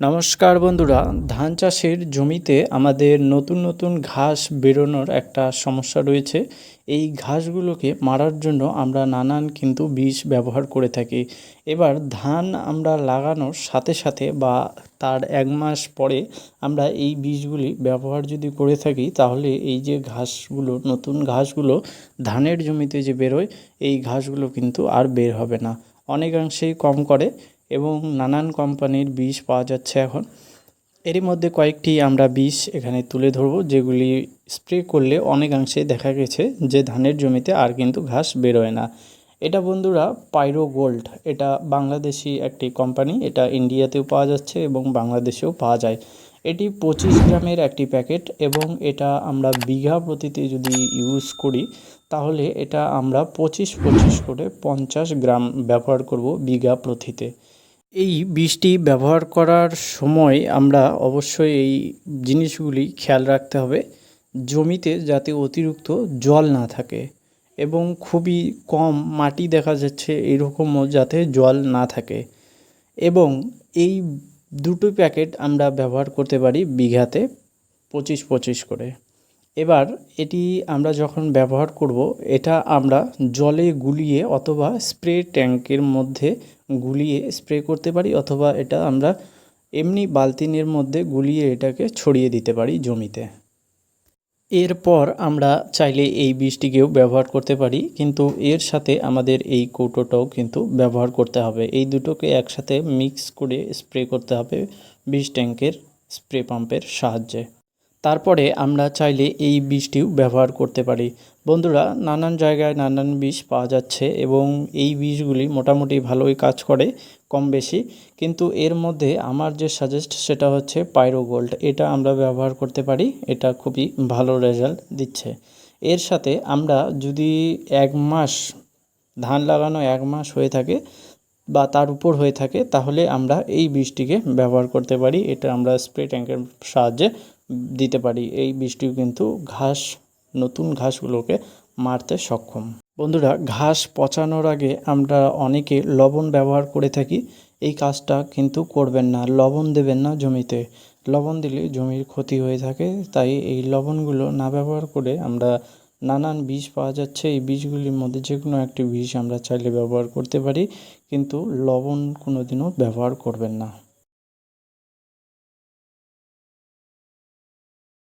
নমস্কার বন্ধুরা, ধান চাষের জমিতে আমাদের নতুন নতুন ঘাস বেরোনোর একটা সমস্যা রয়েছে। এই ঘাসগুলোকে মারার জন্য আমরা নানান কিন্তু বিষ ব্যবহার করে থাকি। এবার ধান আমরা লাগানোর সাথে সাথে বা তার এক মাস পরে আমরা এই বীজগুলি ব্যবহার যদি করে থাকি, তাহলে এই যে ঘাসগুলো, নতুন ঘাসগুলো ধানের জমিতে যে বেরোয়, এই ঘাসগুলো কিন্তু আর বের হবে না। অনেকাংশেই কম করে। এবং নানান কোম্পানির বীজ পাওয়া যাচ্ছে এখন। এরই মধ্যে কয়েকটি আমরা বীজ এখানে তুলে ধরবো, যেগুলি স্প্রে করলে অনেকাংশে দেখা গেছে যে ধানের জমিতে আর কিন্তু ঘাস বেরোয় না। এটা বন্ধুরা পাইরো গোল্ড। এটা বাংলাদেশি একটি কোম্পানি, এটা ইন্ডিয়াতেও পাওয়া যাচ্ছে এবং বাংলাদেশেও পাওয়া যায়। এটি পঁচিশ গ্রামের একটি প্যাকেট এবং এটা আমরা বিঘা প্রতিতে যদি ইউজ করি, তাহলে এটা আমরা পঁচিশ পঁচিশ করে পঞ্চাশ গ্রাম ব্যবহার করব বিঘা প্রতিতে। এই বীজটি ব্যবহার করার সময় আমরা অবশ্যই এই জিনিসগুলি খেয়াল রাখতে হবে। জমিতে যাতে অতিরিক্ত জল না থাকে এবং খুবই কম মাটি দেখা যাচ্ছে এরকমও যাতে জল না থাকে এবং এই দুটো প্যাকেট আমরা ব্যবহার করতে পারি বিঘাতে পঁচিশ পঁচিশ করে। এবার এটি আমরা যখন ব্যবহার করব, এটা আমরা জলে গুলিয়ে অথবা স্প্রে ট্যাঙ্কের মধ্যে গুলিয়ে স্প্রে করতে পারি অথবা এটা আমরা এমনি বালতিনের মধ্যে গুলিয়ে এটাকে ছড়িয়ে দিতে পারি জমিতে। এরপর আমরা চাইলে এই বীজটিকেও ব্যবহার করতে পারি, কিন্তু এর সাথে আমাদের এই কৌটোটাও কিন্তু ব্যবহার করতে হবে। এই দুটোকে একসাথে মিক্স করে স্প্রে করতে হবে বীজ ট্যাঙ্কের স্প্রে পাম্পের সাহায্যে। তারপরে আমরা চাইলে এই বীজটিও ব্যবহার করতে পারি। বন্ধুরা, নানান জায়গায় নানান বীজ পাওয়া যাচ্ছে এবং এই বীজগুলি মোটামুটি ভালোই কাজ করে কম বেশি কিন্তু এর মধ্যে আমার যে সাজেস্ট সেটা হচ্ছে পাইরো গোল্ড এটা আমরা ব্যবহার করতে পারি, এটা খুবই ভালো রেজাল্ট দিচ্ছে। এর সাথে আমরা যদি এক মাস ধান লাগানো এক মাস হয়ে থাকে বা তার উপর হয়ে থাকে, তাহলে আমরা এই বীজটিকে ব্যবহার করতে পারি। এটা আমরা স্প্রে ট্যাঙ্কের সাহায্যে দিতে পারি। এই বীজটিও কিন্তু ঘাস, নতুন ঘাসগুলোকে মারতে সক্ষম। বন্ধুরা, ঘাস পচানোর আগে আমরা অনেকে লবণ ব্যবহার করে থাকি। এই কাজটা কিন্তু করবেন না, লবণ দেবেন না জমিতে। লবণ দিলে জমির ক্ষতি হয়ে থাকে, তাই এই লবণগুলো না ব্যবহার করে আমরা নানান বীজ পাওয়া যাচ্ছে। এই বীজগুলির মধ্যে যে কোনো একটি বীজ আমরা চাইলে ব্যবহার করতে পারি, কিন্তু লবণ কোনো দিনও ব্যবহার করবেন না।